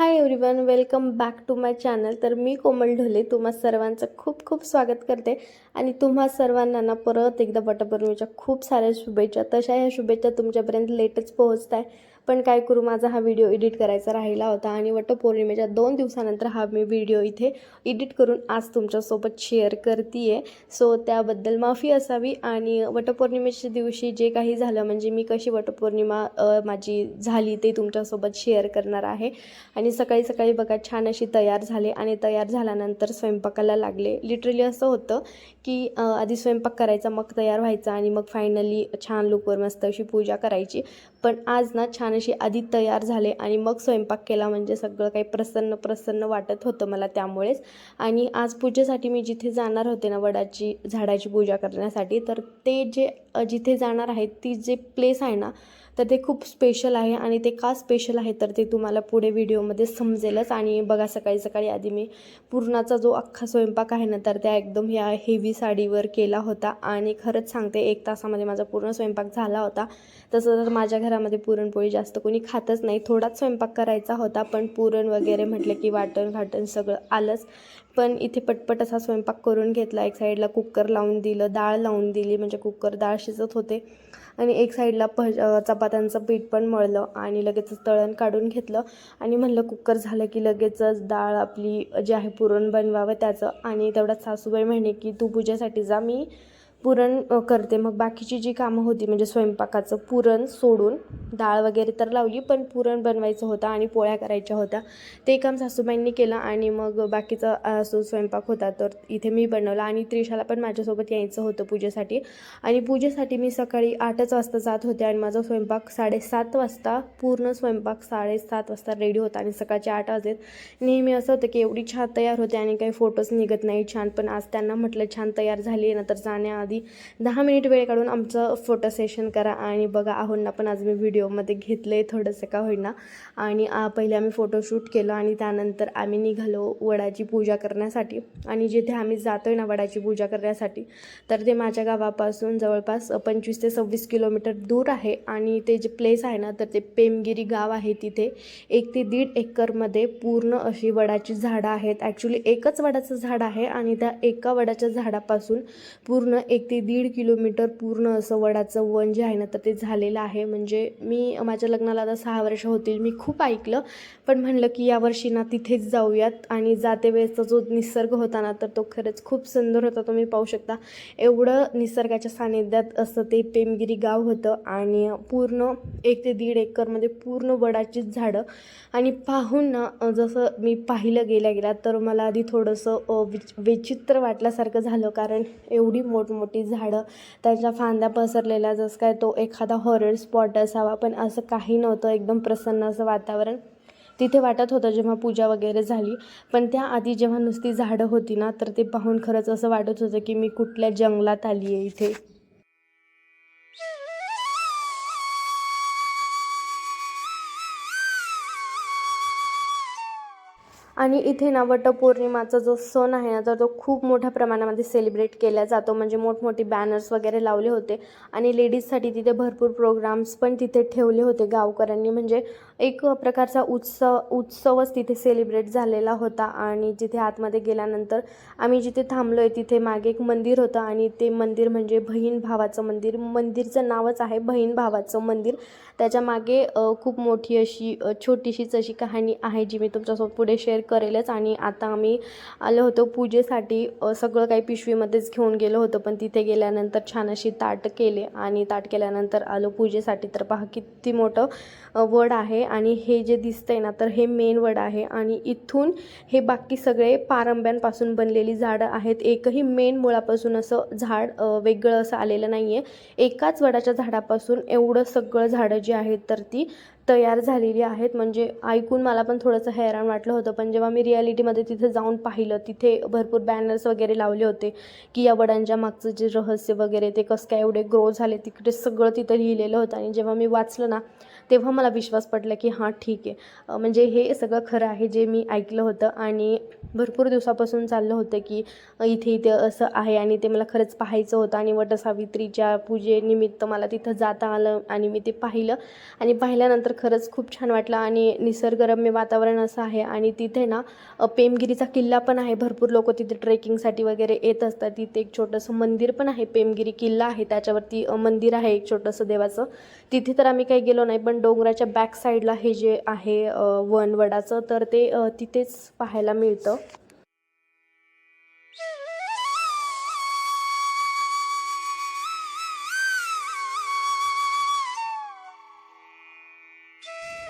Hi everyone welcome back to my channel तर मी कोमल ढोले तुम्हा सर्वांचं खूप खूप स्वागत करते. आणि तुम्हा सर्वांना ना परत एकदा वटपौर्णिमेच्या खूप साऱ्या शुभेच्छा. तशा ह्या शुभेच्छा तुमच्यापर्यंत लेटच पोहोचत आहे पण काय करू माझा हा व्हिडिओ एडिट करायचा राहिला होता आणि वटपौर्णिमेच्या दोन दिवसानंतर हा मी व्हिडिओ इथे एडिट करून आज तुमच्यासोबत शेअर करते आहे सो त्याबद्दल माफी असावी आणि वटपौर्णिमेच्या दिवशी जे काही झालं म्हणजे मी कशी वटपौर्णिमा माझी झाली ते तुमच्यासोबत शेअर करणार आहे. आणि सकाळी सकाळी बघा छान अशी तयार झाले आणि तयार झाल्यानंतर स्वयंपाकाला लागले. लिटरली असं होतं की आधी स्वयंपाक करायचा मग तयार व्हायचा आणि मग फायनली छान लुकवर मस्त अशी पूजा करायची. पण आज ना छान अशी आधी तयार झाले आणि मग स्वयंपाक केला म्हणजे सगळं काही प्रसन्न प्रसन्न वाटत होतं मला त्यामुळेच. आणि आज पूजेसाठी मी जिथे जाणार होते ना वडाची झाडाची पूजा करण्यासाठी तर ते जे जिथे जाणार आहेत ती जे प्लेस आहे ना तर ते खूप स्पेशल आहे आणि ते का स्पेशल आहे तर ते तुम्हाला पुढे व्हिडिओमध्ये समजेलच. आणि बघा सकाळी सकाळी आधी मी पूर्णाचा जो अख्खा स्वयंपाक आहे ना तर त्या एकदम ह्या हेवी साडीवर केला होता. आणि खरंच सांगते एक तासामध्ये माझा पूर्ण स्वयंपाक झाला होता. तसं तर माझ्या घरामध्ये पुरणपोळी जास्त कोणी खातच नाही. थोडाच स्वयंपाक करायचा होता पण पुरण वगैरे म्हटलं की वाटण घाटण सगळं आलंच. पण इथे पटपट असा स्वयंपाक करून घेतला. एक साईडला कुकर लावून दिलं डाळ लावून दिली. म्हणजे कुकर डाळ शिजत होते. आणि एक साईडला प चपात्यांचं पीठ पण मळलं आणि लगेचच तळण काढून घेतलं. आणि म्हणलं कुकर झालं की लगेचच डाळ आपली जी आहे पुरण बनवावं त्याचं. आणि तेवढ्यात सासूबाई म्हणे की तू पूजेसाठी जा मी पुरण करते. मग बाकीची जी कामं होती म्हणजे स्वयंपाकाचं पुरण सोडून डाळ वगैरे तर लावली पण पुरण बनवायचं होतं आणि पोळ्या करायच्या होत्या. ते काम सासूबाईंनी केलं आणि मग बाकीचा असो स्वयंपाक होता तर इथे मी बनवला आणि त्रिशाला पण माझ्यासोबत यायचं होतं पूजेसाठी. आणि पूजेसाठी मी सकाळी आठच वाजता जात होते आणि माझा स्वयंपाक साडेसात वाजता पूर्ण स्वयंपाक साडेसात वाजता रेडी होता आणि सकाळचे आठ वाजेत नेहमी असं होतं की एवढी छान तयार होते आणि काही फोटोज निघत नाही छान पण आज त्यांना म्हटलं छान तयार झाली ना तर जाण्या आधी दहा मिनिट वेळ काढून आमचं फोटो सेशन करा आणि बघा आहोंना पण आज मी व्हिडिओमध्ये घेतलं आहे थोडंसं का होईना. आणि पहिले आम्ही फोटोशूट केलं आणि त्यानंतर आम्ही निघालो वडाची पूजा करण्यासाठी. आणि जिथे आम्ही जातो आहे ना वडाची पूजा करण्यासाठी तर ते माझ्या गावापासून जवळपास पंचवीस ते सव्वीस किलोमीटर दूर आहे. आणि ते जे प्लेस आहे ना तर ते पेमगिरी गाव आहे तिथे. एक ते दीड एकरमध्ये पूर्ण अशी वडाची झाडं आहेत. ॲक्च्युली एकच वडाचं झाड आहे आणि त्या एका वडाच्या झाडापासून पूर्ण एक एक ते दीड किलोमीटर पूर्ण असं वडाचं वन जे आहे ना तर ते झालेलं आहे. म्हणजे मी माझ्या लग्नाला आता सहा वर्ष होतील मी खूप ऐकलं. पण म्हणलं की यावर्षी ना तिथेच जाऊयात आणि जाते वेळेसचा जो निसर्ग होता ना तर तो खरंच खूप सुंदर होता तुम्ही पाहू शकता. एवढं निसर्गाच्या सानिध्यात असं ते पेमगिरी गाव होतं आणि पूर्ण एक ते दीड एकरमध्ये म्हणजे पूर्ण वडाचीच झाडं. आणि पाहून ना जसं मी पाहिलं गेल्या गेल्या तर मला आधी थोडंसं विच विचित्र वाटल्यासारखं झालं. कारण एवढी मोठमोठी झाडं त्याच्या फांद्या पसरलेल्या जसं काय तो एखादा हॉरर स्पॉट असावा पण असं काही नव्हतं एकदम प्रसन्न असं वातावरण. तिथे वाटत होतं जेव्हा पूजा वगैरे झाली पण त्याआधी जेव्हा नुसती झाडं होती ना तर ते पाहून खरंच असं वाटत होतं की मी कुठल्या जंगलात आली आहे इथे. आणि इथे ना वटपौर्णिमाचा जो सण आहे ना तर तो खूप मोठ्या प्रमाणामध्ये सेलिब्रेट केला जातो. म्हणजे मोठमोठे बॅनर्स वगैरे लावले होते. आणि लेडीजसाठी तिथे भरपूर प्रोग्राम्स पण तिथे ठेवले होते गावकऱ्यांनी. म्हणजे एक प्रकारचा उत्सव उत्सवच तिथे सेलिब्रेट झालेला होता. आणि जिथे आतमध्ये गेल्यानंतर आम्ही जिथे थांबलो आहे तिथे मागे एक मंदिर होतं. आणि ते मंदिर म्हणजे बहीण भावाचं मंदिर. मंदिरचं नावच आहे बहीण भावाचं मंदिर. त्याच्यामागे खूप मोठी अशी छोटीशीच अशी कहाणी आहे जी मी तुमच्यासोबत पुढे शेअर कर करेलच. आणि आता आम्ही आलो होतो पूजेसाठी. सगळं काही पिशवीमध्येच घेऊन गेलो होतो पण तिथे गेल्यानंतर छान अशी ताट केले आणि ताट केल्यानंतर आलो पूजेसाठी. तर पहा किती मोठं वड आहे आणि हे जे दिसतंय ना तर हे मेन वड आहे. आणि इथून हे बाकी सगळे पारंब्यांपासून बनलेली झाडं आहेत. एकही मेन मुळापासून असं झाड वेगळं असं आलेलं नाही आहे एकाच वडाच्या झाडापासून एवढं सगळं झाडं जी आहेत तर ती तयार झालेली आहेत. म्हणजे ऐकून मला पण थोडंसं हैराण वाटलं होतं. पण जेव्हा मी रियालिटीमध्ये तिथे जाऊन पाहिलं तिथे भरपूर बॅनर्स वगैरे लावले होते की या वडांच्या मागचं जे रहस्य वगैरे ते कसं काय एवढे ग्रो झाले तिकडे सगळं तिथं लिहिलेलं होतं. आणि जेव्हा मी वाचलं ना तेव्हा मला विश्वास पडला की हां ठीक आहे. म्हणजे हे सगळं खरं आहे जे मी ऐकलं होतं आणि भरपूर दिवसापासून चाललं होतं की इथे इथे असं आहे आणि ते मला खरंच पाहायचं होतं आणि वटसावित्रीच्या पूजेनिमित्त मला तिथं जाता आलं आणि मी ते पाहिलं. आणि पाहिल्यानंतर खरंच खूप छान वाटलं आणि निसर्गरम्य वातावरण असं आहे आणि तिथे ना पेमगिरीचा किल्ला पण आहे. भरपूर लोक तिथे ट्रेकिंगसाठी वगैरे येत असतात. तिथे एक छोटंसं मंदिर पण आहे. पेमगिरी किल्ला आहे. त्याच्यावरती मंदिर आहे एक छोटंसं देवाचं. तिथे तर आम्ही काही गेलो नाही पण डोंगराच्या बॅक साईडला हे जे आहे वनवडाचं तर ते तिथेच पाहायला मिळतं.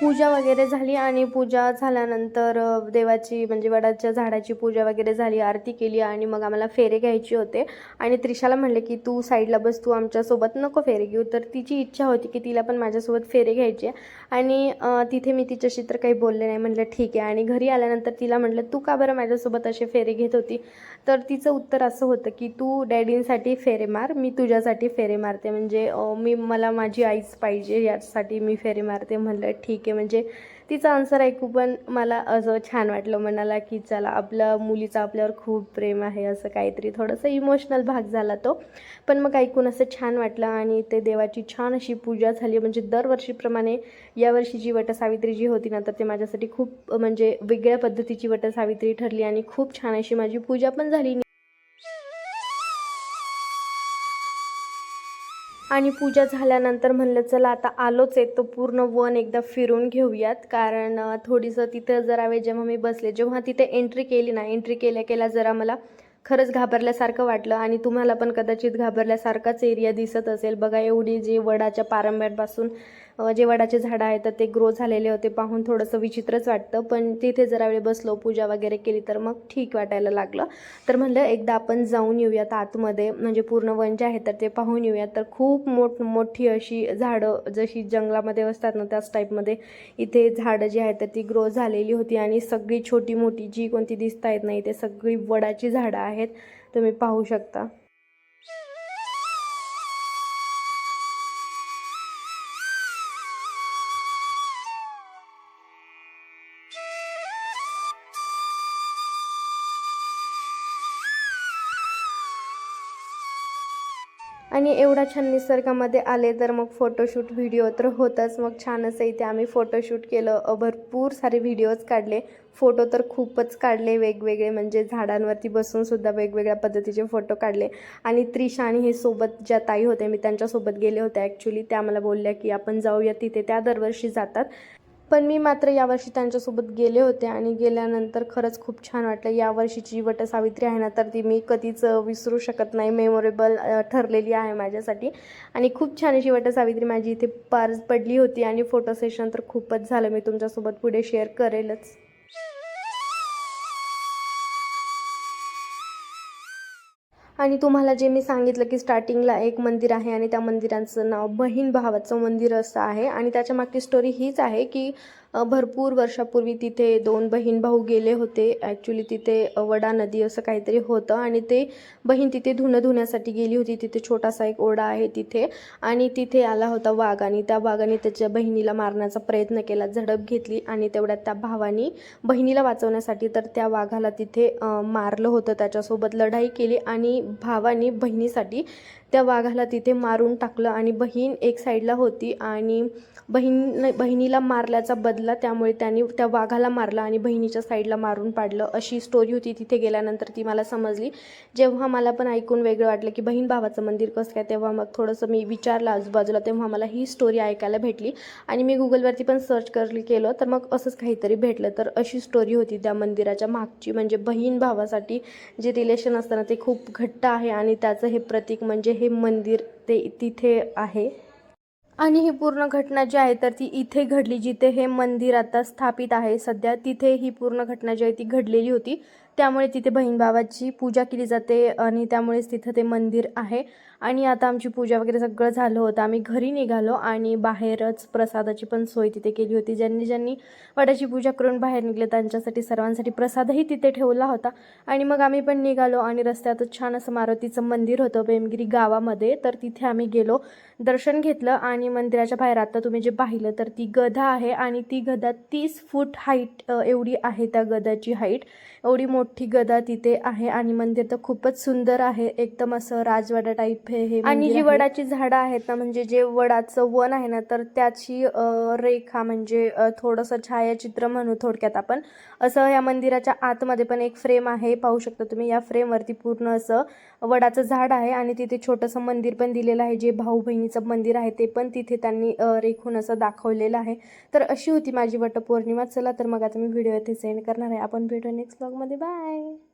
पूजा वगैरे झाली आणि पूजा झाल्यानंतर देवाची म्हणजे वडाच्या झाडाची पूजा वगैरे झाली आरती केली आणि मग आम्हाला फेरे घ्यायचे होते. आणि त्रिशाला म्हणले की तू साईडला बस तू आमच्यासोबत नको फेरे घेऊ. तर तिची इच्छा होती की तिला पण माझ्यासोबत फेरे घ्यायचे. आणि तिथे मी तिच्याशी तर काही बोलले नाही. म्हटलं ठीक आहे. आणि घरी आल्यानंतर तिला म्हटलं तू का बरं माझ्यासोबत असे फेरे घेत होती? तर तिचं उत्तर असं होतं की तू डॅडींसाठी फेरे मार मी तुझ्यासाठी फेरे मारते. म्हणजे मी मला माझी आईच पाहिजे यासाठी मी फेरे मारते. म्हणलं ठीक आहे. म्हणजे तिचं आन्सर ऐकू पण मला असं छान वाटलं मनाला की चला आपलं मुलीचं आपल्यावर खूप प्रेम आहे असं काहीतरी थोडंसं इमोशनल भाग झाला तो. पण मग ऐकून असं छान वाटलं आणि ते देवाची छान अशी पूजा झाली. म्हणजे दरवर्षीप्रमाणे यावर्षी जी वटसावित्री जी होती ना तर ते माझ्यासाठी खूप म्हणजे वेगळ्या पद्धतीची वटसावित्री ठरली आणि खूप छान अशी माझी पूजा पण झाली. आणि पूजा झाल्यानंतर म्हणलं चला आता आलोच आहे तो पूर्ण वन एकदा फिरून घेऊयात. कारण थोडीसं तिथं जरा वेळ जेव्हा मी बसले जेव्हा तिथे एंट्री केली ना एंट्री केल्या केल्या जरा मला खरंच घाबरल्यासारखं वाटलं आणि तुम्हाला पण कदाचित घाबरल्यासारखाच एरिया दिसत असेल. बघा एवढी जी वडाच्या पारंब्यापासून जे वडाचे झाडं आहेत तर ते ग्रो झालेले होते पाहून थोडंसं विचित्रच वाटतं. पण तिथे जरा वेळ बसलो पूजा वगैरे केली तर मग ठीक वाटायला लागलं. तर म्हणलं एकदा आपण जाऊन येऊयात आतमध्ये. म्हणजे पूर्ण वन जे आहे तर ते पाहून येऊयात. तर खूप मोठ मोठी अशी झाडं जशी जंगलामध्ये असतात ना त्याच टाईपमध्ये इथे झाडं जी आहेत तर ती ग्रो झालेली होती. आणि सगळी छोटी मोठी जी कोणती दिसत आहेत ना इथे सगळी वडाची झाडं आहेत. तुम्ही पाहू शकता. आणि एवढा छान निसर्गामध्ये आले तर मग फोटोशूट व्हिडिओ तर होतच. मग छान असं इथे आम्ही फोटोशूट केलं. भरपूर सारे व्हिडिओज काढले. फोटो तर खूपच काढले. वेगवेगळे म्हणजे झाडांवरती बसूनसुद्धा वेगवेगळ्या पद्धतीचे फोटो काढले. आणि त्रिशा आणि हे सोबत ज्या ताई होते मी त्यांच्यासोबत गेले होते. ॲक्च्युली त्या मला बोलल्या की आपण जाऊया तिथे. त्या दरवर्षी जातात. पण मी मात्र यावर्षी त्यांच्यासोबत गेले होते आणि गेल्यानंतर खरंच खूप छान वाटलं. यावर्षीची जी वटसावित्री आहे ना तर ती मी कधीच विसरू शकत नाही. मेमोरेबल ठरलेली आहे माझ्यासाठी. आणि खूप छान अशी वटसावित्री माझी इथे पार पडली होती आणि फोटो सेशन तर खूपच झालं. मी तुमच्यासोबत पुढे शेअर करेलच. आणि तुम्हाला जे मी सांगितलं की स्टार्टिंगला एक मंदिर आहे आणि त्या मंदिरांचं नाव बहीण भावाचं मंदिर असं आहे आणि त्याच्या मागची स्टोरी हीच आहे की भरपूर वर्षापूर्वी तिथे दोन बहीण भाऊ गेले होते. ॲक्च्युली तिथे वडा नदी असं काहीतरी होतं आणि ते बहीण तिथे धुणं धुण्यासाठी गेली होती. तिथे छोटासा एक ओढा आहे तिथे आणि तिथे आला होता वाघ आणि त्या वाघाने त्याच्या बहिणीला मारण्याचा प्रयत्न केला झडप घेतली आणि तेवढ्यात त्या भावानी बहिणीला वाचवण्यासाठी तर त्या वाघाला तिथे मारलं होतं. त्याच्यासोबत लढाई केली आणि भावानी बहिणीसाठी त्या वाघाला तिथे मारून टाकलं आणि बहीण एक साईडला होती आणि बहीण बहिणीला मारल्याचा बदला त्यामुळे त्यांनी त्या वाघाला मारला आणि बहिणीच्या साईडला मारून पाडलं. अशी स्टोरी होती. तिथे गेल्यानंतर ती मला समजली. जेव्हा मला पण ऐकून वेगळं वाटलं की बहीण भावाचं मंदिर कसं काय तेव्हा मग थोडंसं मी विचारलं आजूबाजूला तेव्हा मला ही स्टोरी ऐकायला भेटली. आणि मी गुगलवरती पण सर्च करली केलं तर मग असंच काहीतरी भेटलं. तर अशी स्टोरी होती त्या मंदिराच्या मागची. म्हणजे बहीण भावासाठी जे रिलेशन असतं ना ते खूप घट्ट आहे आणि त्याचं हे प्रतीक म्हणजे हे मंदिर ते तिथे आहे. आणि ही पूर्ण घटना जी आहे तर ती इथे घडली जिथे हे मंदिर आता स्थापित आहे सध्या तिथे ही पूर्ण घटना जी आहे ती घडलेली होती. त्यामुळे तिथे बहीण भावाची पूजा केली जाते आणि त्यामुळेच तिथं ते मंदिर आहे. आणि आता आमची पूजा वगैरे सगळं झालं होतं. आम्ही घरी निघालो आणि बाहेरच प्रसादाची पण सोय तिथे केली होती. ज्यांनी ज्यांनी वडाची पूजा करून बाहेर निघले त्यांच्यासाठी सर्वांसाठी प्रसादही तिथे ठेवला होता. आणि मग आम्ही पण निघालो आणि रस्त्यातच छान असं मारुतीचं मंदिर होतं बेमगिरी गावामध्ये. तर तिथे आम्ही गेलो दर्शन घेतलं आणि मंदिराच्या बाहेर आता तुम्ही जे पाहिलं तर ती गदा आहे आणि ती गदा तीस फूट हाईट एवढी आहे त्या गदाची हाईट एवढी मोठी गदा तिथे आहे आणि मंदिर तर खूपच सुंदर आहे. एकदम असं राजवाडा टाईप हे हे आणि जी वडाची झाडं आहेत ना म्हणजे जे वडाचं वन आहे ना तर त्याची रेखा म्हणजे थोडंसं छायाचित्र म्हणू थोडक्यात आपण. असं या मंदिराच्या आतमध्ये पण एक फ्रेम आहे. पाहू शकता तुम्ही या फ्रेमवरती पूर्ण असं वडाचं झाड आहे आणि तिथे छोटंसं मंदिर पण दिलेलं आहे जे भाऊ बहिणीचं मंदिर आहे ते पण तिथे त्यांनी रेखून असं दाखवलेलं आहे. तर अशी होती माझी वटपौर्णिमा. चला तर मग आता मी व्हिडिओ इथे सेंड करणार आहे. आपण भेटू नेक्स्ट ब्लॉगमध्ये. बाय!